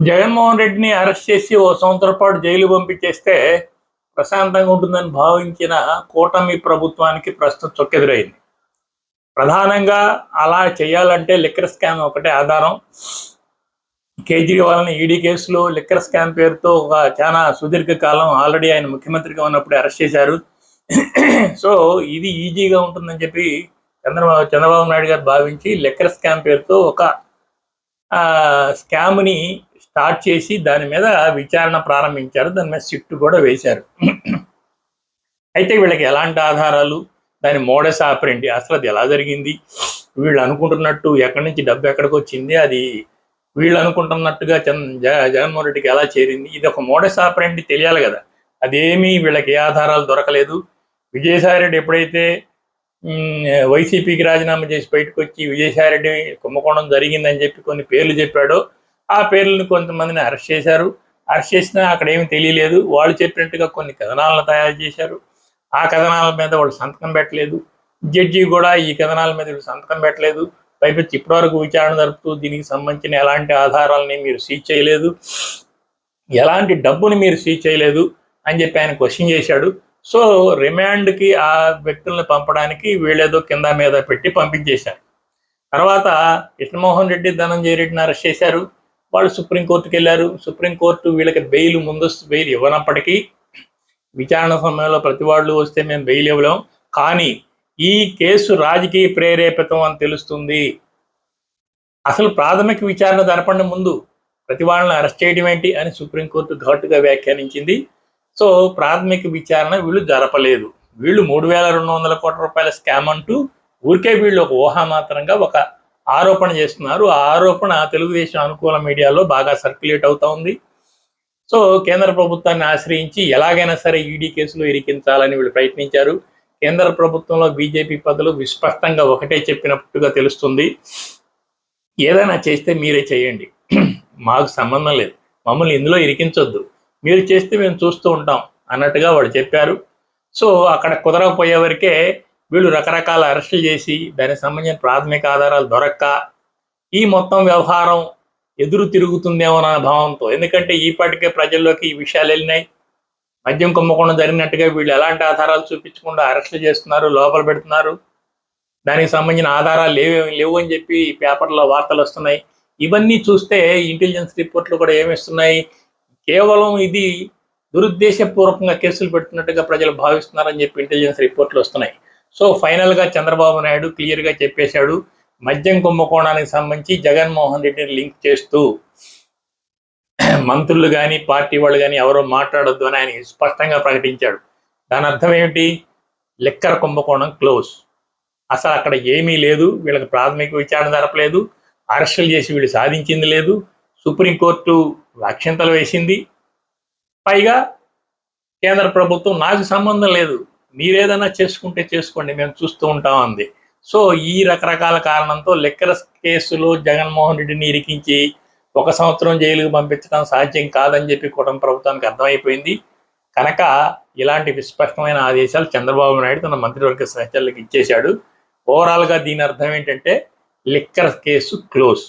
జగన్మోహన్ రెడ్డిని అరెస్ట్ చేసి ఓ సంవత్సరం పాటు జైలు పంపించేస్తే ప్రశాంతంగా ఉంటుందని భావించిన కూటమి ప్రభుత్వానికి ప్రస్తుతం చొక్కెదురైంది. ప్రధానంగా అలా చేయాలంటే లిక్కర్ స్కామ్ ఒకటే ఆధారం. కేజ్రీవాల్ని ఈడీ కేసులో లిక్కర్ స్కామ్ పేరుతో ఒక చాలా సుదీర్ఘ కాలం ఆల్రెడీ ఆయన ముఖ్యమంత్రిగా ఉన్నప్పుడు అరెస్ట్ చేశారు. సో ఇది ఈజీగా ఉంటుందని చెప్పి చంద్రబాబు చంద్రబాబు నాయుడు గారు భావించి లిక్కర్ స్కామ్ పేరుతో ఒక స్కామ్ని స్టార్ట్ చేసి దాని మీద విచారణ ప్రారంభించారు. దాని మీద షిఫ్ట్ కూడా వేశారు. అయితే వీళ్ళకి ఎలాంటి ఆధారాలు? దాని మోడస్ ఆపరేంటి? అసలు అది ఎలా జరిగింది? వీళ్ళు అనుకుంటున్నట్టు ఎక్కడి నుంచి డబ్బు ఎక్కడికి వచ్చింది? అది వీళ్ళు అనుకుంటున్నట్టుగా చంద్ర జ జగన్మోహన్ రెడ్డికి ఎలా చేరింది? ఇది ఒక మోడస్ ఆపరేంటి తెలియాలి కదా. అదేమీ వీళ్ళకి ఏ ఆధారాలు దొరకలేదు. విజయసాయి రెడ్డి ఎప్పుడైతే వైసీపీకి రాజీనామా చేసి బయటకు వచ్చి విజయసాయి రెడ్డి కుంభకోణం జరిగిందని చెప్పి కొన్ని పేర్లు చెప్పాడో ఆ పేర్లను కొంతమందిని అరెస్ట్ చేశారు. అరెస్ట్ చేసినా అక్కడ ఏమి తెలియలేదు. వాళ్ళు చెప్పినట్టుగా కొన్ని కథనాలను తయారు చేశారు. ఆ కథనాల మీద వాళ్ళు సంతకం పెట్టలేదు. జడ్జి కూడా ఈ కథనాల మీద వీళ్ళు సంతకం పెట్టలేదు. పైపెచ్చి ఇప్పటివరకు విచారణ జరుపుతూ దీనికి సంబంధించిన ఎలాంటి ఆధారాలని మీరు సీజ్ చేయలేదు. ఎలాంటి డబ్బుని మీరు సీజ్ చేయలేదు అని చెప్పి ఆయన క్వశ్చన్ చేశాడు. సో రిమాండ్కి ఆ వ్యక్తులను పంపడానికి వీళ్ళేదో కింద మీద పెట్టి పంపించేశారు. తర్వాత కృష్ణమోహన్ రెడ్డి ధనంజయ రెడ్డిని అరెస్ట్ చేశారు. వాళ్ళు సుప్రీంకోర్టుకి వెళ్ళారు. సుప్రీంకోర్టు వీళ్ళకి బెయిల్ ముందస్తు బెయిల్ ఇవ్వనప్పటికీ విచారణ సమయంలో ప్రతి వాళ్ళు వస్తే మేము బెయిల్ ఇవ్వలేం. కానీ ఈ కేసు రాజకీయ ప్రేరేపితం అని తెలుస్తుంది. అసలు ప్రాథమిక విచారణ జరపండి ముందు ప్రతి వాళ్ళని అరెస్ట్ చేయడం ఏంటి అని సుప్రీంకోర్టు ఘాటుగా వ్యాఖ్యానించింది. సో ప్రాథమిక విచారణ వీళ్ళు జరపలేదు. వీళ్ళు మూడు వేల రెండు వందల కోట్ల రూపాయల స్కామ్ అంటూ ఊరికే వీళ్ళు ఒక ఊహామాత్రంగా ఒక ఆరోపణ చేస్తున్నారు. ఆ ఆరోపణ తెలుగుదేశం అనుకూల మీడియాలో బాగా సర్క్యులేట్ అవుతా ఉంది. సో కేంద్ర ప్రభుత్వాన్ని ఆశ్రయించి ఎలాగైనా సరే ఈడీ కేసులో ఇరికించాలని వీళ్ళు ప్రయత్నించారు. కేంద్ర ప్రభుత్వంలో బీజేపీ పదవులు విస్పష్టంగా ఒకటే చెప్పినట్టుగా తెలుస్తుంది. ఏదైనా చేస్తే మీరే చేయండి. మాకు సంబంధం లేదు. మమ్మల్ని ఇందులో ఇరికించొద్దు. మీరు చేస్తే మేము చూస్తూ ఉంటాం అన్నట్టుగా వాళ్ళు చెప్పారు. సో అక్కడ కుదరకపోయే వరకే వీళ్ళు రకరకాల అరెస్టులు చేసి దానికి సంబంధించిన ప్రాథమిక ఆధారాలు దొరక్క ఈ మొత్తం వ్యవహారం ఎదురు తిరుగుతుందేమో అన్న భావంతో. ఎందుకంటే ఈపాటికే ప్రజల్లోకి ఈ విషయాలు వెళ్ళినాయి. మద్యం కుంభకోణం జరిగినట్టుగా వీళ్ళు ఎలాంటి ఆధారాలు చూపించకుండా అరెస్టులు చేస్తున్నారు లోపల పెడుతున్నారు. దానికి సంబంధించిన ఆధారాలు లేవు లేవు అని చెప్పి పేపర్లో వార్తలు వస్తున్నాయి. ఇవన్నీ చూస్తే ఇంటెలిజెన్స్ రిపోర్ట్లు కూడా ఏమిస్తున్నాయి కేవలం ఇది దురుద్దేశపూర్వకంగా కేసులు పెడుతున్నట్టుగా ప్రజలు భావిస్తున్నారని చెప్పి ఇంటెలిజెన్స్ రిపోర్ట్లు వస్తున్నాయి. సో ఫైనల్గా చంద్రబాబు నాయుడు క్లియర్గా చెప్పేశాడు. మద్యం కుంభకోణానికి సంబంధించి జగన్మోహన్ రెడ్డిని లింక్ చేస్తూ మంత్రులు కానీ పార్టీ వాళ్ళు కానీ ఎవరో మాట్లాడొద్దు అని ఆయన స్పష్టంగా ప్రకటించాడు. దాని అర్థం ఏమిటి? లిక్కర్ కుంభకోణం క్లోజ్. అసలు అక్కడ ఏమీ లేదు. వీళ్ళకి ప్రాథమిక విచారణ జరపలేదు. అరెస్టులు చేసి వీళ్ళు సాధించింది లేదు. సుప్రీంకోర్టు అక్షంతలు వేసింది. పైగా కేంద్ర ప్రభుత్వం నాకు సంబంధం లేదు. మీరేదైనా చేసుకుంటే చేసుకోండి మేము చూస్తూ ఉంటాం అంది. సో ఈ రకరకాల కారణంతో లెక్కర కేసులో జగన్మోహన్ రెడ్డిని ఇరికించి ఒక సంవత్సరం జైలుకు పంపించడం సాధ్యం కాదని చెప్పి కుటుంబ ప్రభుత్వానికి అర్థమైపోయింది. కనుక ఇలాంటి విస్పష్టమైన ఆదేశాలు చంద్రబాబు నాయుడు తన మంత్రివర్గ సహచరులకు ఇచ్చేశాడు. ఓవరాల్గా దీని అర్థం ఏంటంటే లిక్కర్ కేసు క్లోజ్.